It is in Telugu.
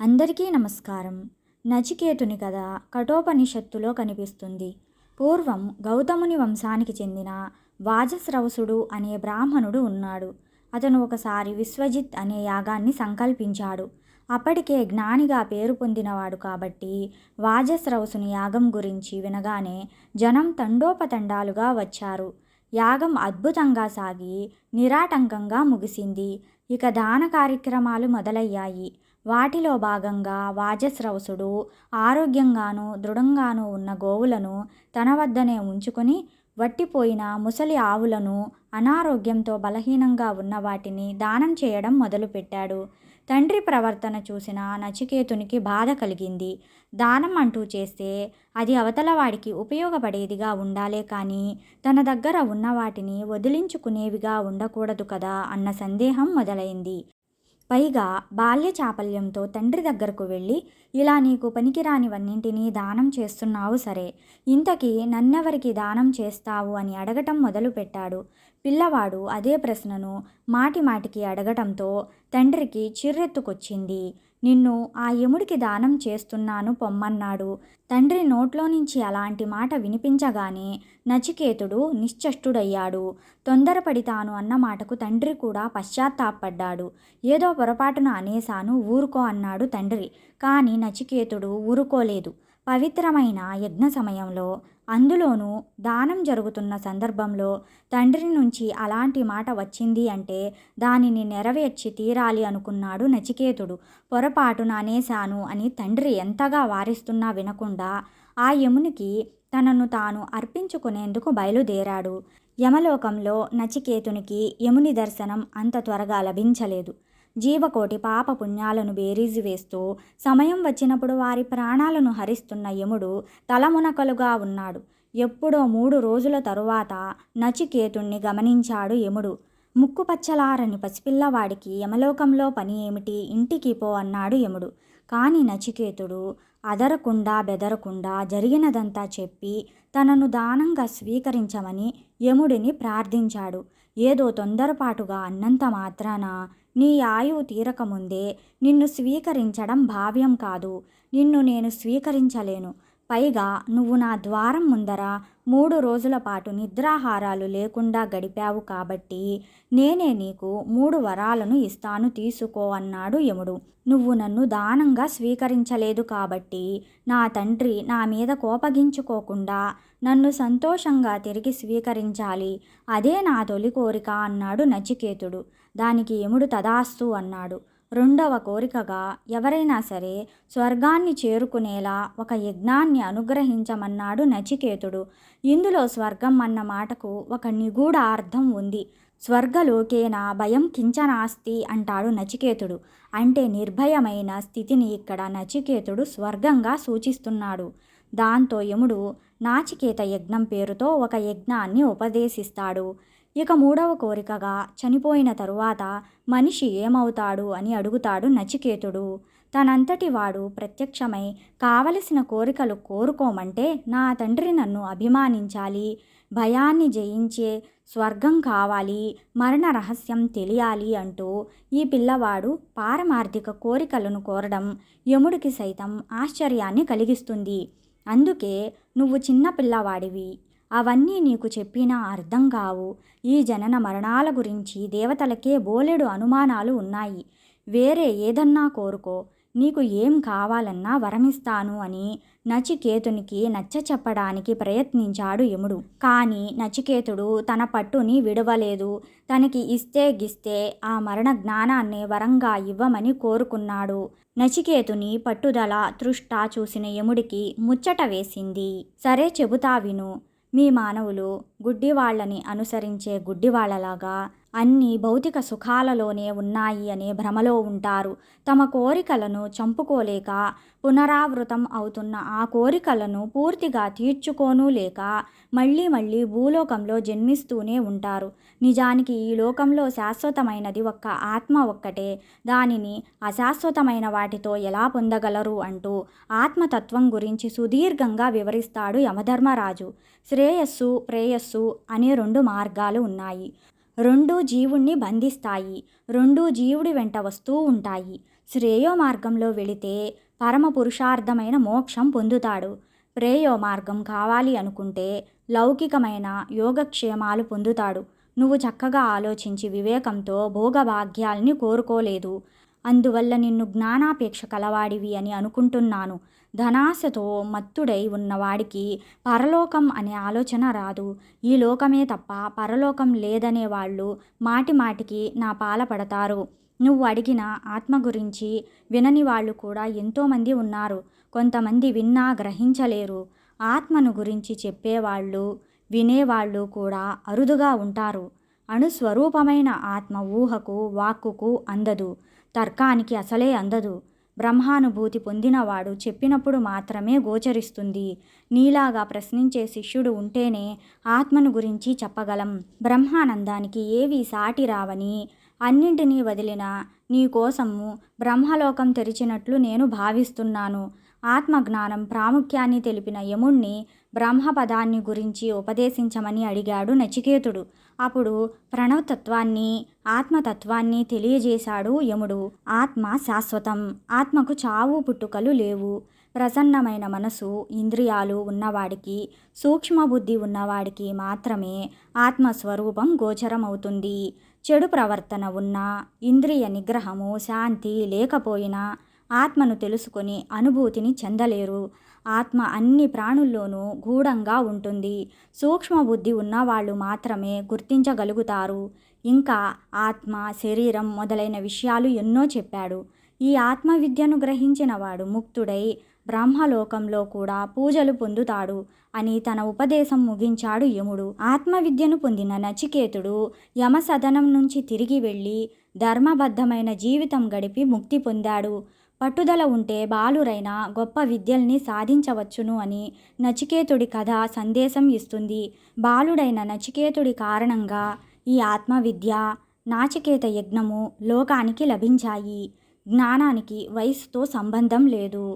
అందరికీ నమస్కారం. నచికేతుని కథ కఠోపనిషత్తులో కనిపిస్తుంది. పూర్వం గౌతముని వంశానికి చెందిన వాజస్రవసుడు అనే బ్రాహ్మణుడు ఉన్నాడు. అతను ఒకసారి విశ్వజిత్ అనే యాగాన్ని సంకల్పించాడు. అప్పటికే జ్ఞానిగా పేరు పొందినవాడు కాబట్టి వాజస్రవసుని యాగం గురించి వినగానే జనం తండోపతండాలుగా వచ్చారు. యాగం అద్భుతంగా సాగి నిరాటంకంగా ముగిసింది. ఇక దాన కార్యక్రమాలు మొదలయ్యాయి. వాటిలో భాగంగా వాజస్రవసుడు ఆరోగ్యంగానూ దృఢంగానూ ఉన్న గోవులను తన వద్దనే ఉంచుకొని వట్టిపోయిన ముసలి ఆవులను అనారోగ్యంతో బలహీనంగా ఉన్న వాటిని దానం చేయడం మొదలుపెట్టాడు. తండ్రి ప్రవర్తన చూసిన నచికేతునికి బాధ కలిగింది. దానం అంటూ చేస్తే అది అవతలవాడికి ఉపయోగపడేదిగా ఉండాలే కానీ తన దగ్గర ఉన్న వాటిని వదిలించుకునేవిగా ఉండకూడదు కదా అన్న సందేహం మొదలైంది. పైగా బాల్య చాపల్యంతో తండ్రి దగ్గరకు వెళ్ళి ఇలా నీకు పనికిరానివన్నింటినీ దానం చేస్తున్నావు సరే ఇంతకీ నన్నెవరికి దానం చేస్తావు అని అడగటం మొదలుపెట్టాడు. పిల్లవాడు అదే ప్రశ్నను మాటి మాటికి అడగటంతో తండ్రికి చిర్రెత్తుకొచ్చింది. నిన్ను ఆ యముడికి దానం చేస్తున్నాను పొమ్మన్నాడు. తండ్రి నోట్లో నుంచి అలాంటి మాట వినిపించగానే నచికేతుడు నిశ్చష్టుడయ్యాడు. తొందరపడి తాను అన్న మాటకు తండ్రి కూడా పశ్చాత్తాపడ్డాడు. ఏదో పొరపాటున అనేశాను ఊరుకో అన్నాడు తండ్రి. కానీ నచికేతుడు ఊరుకోలేదు. పవిత్రమైన యజ్ఞ సమయంలో అందులోనూ దానం జరుగుతున్న సందర్భంలో తండ్రి నుంచి అలాంటి మాట వచ్చింది అంటే దానిని నెరవేర్చి తీరాలి అనుకున్నాడు నచికేతుడు. పొరపాటున అనేశాను అని తండ్రి ఎంతగా వారిస్తున్నా వినకుండా ఆ యమునికి తనను తాను అర్పించుకునేందుకు బయలుదేరాడు. యమలోకంలో నచికేతునికి యముని దర్శనం అంత త్వరగా లభించలేదు. జీవకోటి పాప పుణ్యాలను బేరీజు వేస్తూ సమయం వచ్చినప్పుడు వారి ప్రాణాలను హరిస్తున్న యముడు తలమునకలుగా ఉన్నాడు. ఎప్పుడో మూడు రోజుల తరువాత నచికేతుణ్ణి గమనించాడు యముడు. ముక్కుపచ్చలారని పసిపిల్లవాడికి యమలోకంలో పని ఏమిటి? ఇంటికి పో అన్నాడు యముడు. కాని నచికేతుడు అదరకుండా బెదరకుండా జరిగినదంతా చెప్పి తనను దానంగా స్వీకరించమని యముడిని ప్రార్థించాడు. ఏదో తొందరపాటుగా అన్నంత మాత్రాన నీ ఆయువు తీరకముందే నిన్ను స్వీకరించడం భావ్యం కాదు. నిన్ను నేను స్వీకరించలేను. పైగా నువ్వు నా ద్వారం ముందర మూడు రోజుల పాటు నిద్రాహారాలు లేకుండా గడిపావు కాబట్టి నేనే నీకు మూడు వరాలను ఇస్తాను తీసుకో అన్నాడు యముడు. నువ్వు నన్ను దానంగా స్వీకరించలేదు కాబట్టి నా తండ్రి నా మీద కోపగించుకోకుండా నన్ను సంతోషంగా తిరిగి స్వీకరించాలి. అదే నా తొలి కోరిక అన్నాడు నచికేతుడు. దానికి యముడు తదాస్తు అన్నాడు. రెండవ కోరికగా ఎవరైనా సరే స్వర్గాన్ని చేరుకునేలా ఒక యజ్ఞాన్ని అనుగ్రహించమన్నాడు నచికేతుడు. ఇందులో స్వర్గం అన్న మాటకు ఒక నిగూఢ అర్థం ఉంది. స్వర్గలోకేన భయం కించనాస్తి అంటాడు నచికేతుడు. అంటే నిర్భయమైన స్థితిని ఇక్కడ నచికేతుడు స్వర్గంగా సూచిస్తున్నాడు. దాంతో యముడు నాచికేత యజ్ఞం పేరుతో ఒక యజ్ఞాన్ని ఉపదేశిస్తాడు. ఇక మూడవ కోరికగా చనిపోయిన తరువాత మనిషి ఏమవుతాడు అని అడుగుతాడు నచికేతుడు. తనంతటి వాడు ప్రత్యక్షమై కావలసిన కోరికలు కోరుకోమంటే నా తండ్రి నన్ను అభిమానించాలి భయాన్ని జయించే స్వర్గం కావాలి మరణ రహస్యం తెలియాలి అంటూ ఈ పిల్లవాడు పారమార్థిక కోరికలను కోరడం యముడికి సైతం ఆశ్చర్యాన్ని కలిగిస్తుంది. అందుకే నువ్వు చిన్న పిల్లవాడివి. అవన్నీ నీకు చెప్పినా అర్థం కావు. ఈ జనన మరణాల గురించి దేవతలకే బోలెడు అనుమానాలు ఉన్నాయి. వేరే ఏదన్నా కోరుకో. నీకు ఏం కావాలన్నా వరమిస్తాను అని నచికేతునికి నచ్చ చెప్పడానికి ప్రయత్నించాడు యముడు. కానీ నచికేతుడు తన పట్టుని విడవలేదు. తనకి ఇస్తే గిస్తే ఆ మరణ జ్ఞానాన్ని వరంగా ఇవ్వమని కోరుకున్నాడు. నచికేతుని పట్టుదల తృష్ట చూసిన యముడికి ముచ్చట వేసింది. సరే చెబుతా విను. మీ మానవులు గుడ్డివాళ్ళని అనుసరించే గుడ్డివాళ్ళలాగా అన్ని భౌతిక సుఖాలలోనే ఉన్నాయి అనే భ్రమలో ఉంటారు. తమ కోరికలను చంపుకోలేక పునరావృతం అవుతున్న ఆ కోరికలను పూర్తిగా తీర్చుకోను లేక మళ్ళీ మళ్ళీ భూలోకంలో జన్మిస్తూనే ఉంటారు. నిజానికి ఈ లోకంలో శాశ్వతమైనది ఒక్క ఆత్మ ఒక్కటే. దానిని అశాశ్వతమైన వాటితో ఎలా పొందగలరు అంటూ ఆత్మతత్వం గురించి సుదీర్ఘంగా వివరిస్తాడు యమధర్మరాజు. శ్రేయస్సు ప్రేయస్సు అనే రెండు మార్గాలు ఉన్నాయి. రెండు జీవుణ్ణి బంధిస్తాయి రెండు జీవుడి వెంట వస్తూ ఉంటాయి. శ్రేయో మార్గంలో వెళితే పరమ పురుషార్థమైన మోక్షం పొందుతాడు. ప్రేయో మార్గం కావాలి అనుకుంటే లౌకికమైన యోగక్షేమాలు పొందుతాడు. నువ్వు చక్కగా ఆలోచించి వివేకంతో భోగభాగ్యాల్ని కోరుకోలేదు. అందువల్ల నిన్ను జ్ఞానాపేక్ష కలవాడివి అని అనుకుంటున్నాను. ధనాశతో మత్తుడై ఉన్నవాడికి పరలోకం అనే ఆలోచన రాదు. ఈ లోకమే తప్ప పరలోకం లేదనే వాళ్ళు మాటి మాటికి నా పాల పడతారు నువ్వు అడిగిన ఆత్మ గురించి వినని వాళ్ళు కూడా ఎంతోమంది ఉన్నారు. కొంతమంది విన్నా గ్రహించలేరు. ఆత్మను గురించి చెప్పేవాళ్ళు వినేవాళ్ళు కూడా అరుదుగా ఉంటారు. అణుస్వరూపమైన ఆత్మ ఊహకు వాక్కుకు అందదు. తర్కానికి అసలే అందదు. బ్రహ్మానుభూతి పొందినవాడు చెప్పినప్పుడు మాత్రమే గోచరిస్తుంది. నీలాగా ప్రశ్నించే శిష్యుడు ఉంటేనే ఆత్మను గురించి చెప్పగలం. బ్రహ్మానందానికి ఏవి సాటి రావని అన్నింటినీ వదిలిన నీకోసము బ్రహ్మలోకం తెరిచినట్లు నేను భావిస్తున్నాను. ఆత్మజ్ఞానం ప్రాముఖ్యాన్ని తెలిపిన యముణ్ణి బ్రహ్మపదాన్ని గురించి ఉపదేశించమని అడిగాడు నచికేతుడు. అప్పుడు ప్రణవతత్వాన్ని ఆత్మతత్వాన్ని తెలియజేశాడు యముడు. ఆత్మ శాశ్వతం. ఆత్మకు చావు పుట్టుకలు లేవు. ప్రసన్నమైన మనసు ఇంద్రియాలు ఉన్నవాడికి సూక్ష్మ బుద్ధి ఉన్నవాడికి మాత్రమే ఆత్మస్వరూపం గోచరమవుతుంది. చెడు ప్రవర్తన ఉన్న ఇంద్రియ నిగ్రహము శాంతి లేకపోయినా ఆత్మను తెలుసుకొని అనుభూతిని చెందలేరు. ఆత్మ అన్ని ప్రాణుల్లోనూ గూఢంగా ఉంటుంది. సూక్ష్మ బుద్ధి ఉన్నవాళ్ళు మాత్రమే గుర్తించగలుగుతారు. ఇంకా ఆత్మ శరీరం మొదలైన విషయాలు ఎన్నో చెప్పాడు. ఈ ఆత్మ విద్యను గ్రహించిన వాడు ముక్తుడై బ్రహ్మలోకంలో కూడా పూజలు పొందుతాడు అని తన ఉపదేశం ముగించాడు యముడు. ఆత్మవిద్యను పొందిన నచికేతుడు యమసదనం నుంచి తిరిగి వెళ్ళి ధర్మబద్ధమైన జీవితం గడిపి ముక్తి పొందాడు. పట్టుదల ఉంటే బాలురైన గొప్ప విద్యల్ని సాధించవచ్చును అని నచికేతుడి కథ సందేశం ఇస్తుంది. బాలుడైన నచికేతుడి కారణంగా ఈ ఆత్మవిద్య నాచికేత యజ్ఞము లోకానికి లభించాయి. జ్ఞానానికి వయసుతో సంబంధం లేదు.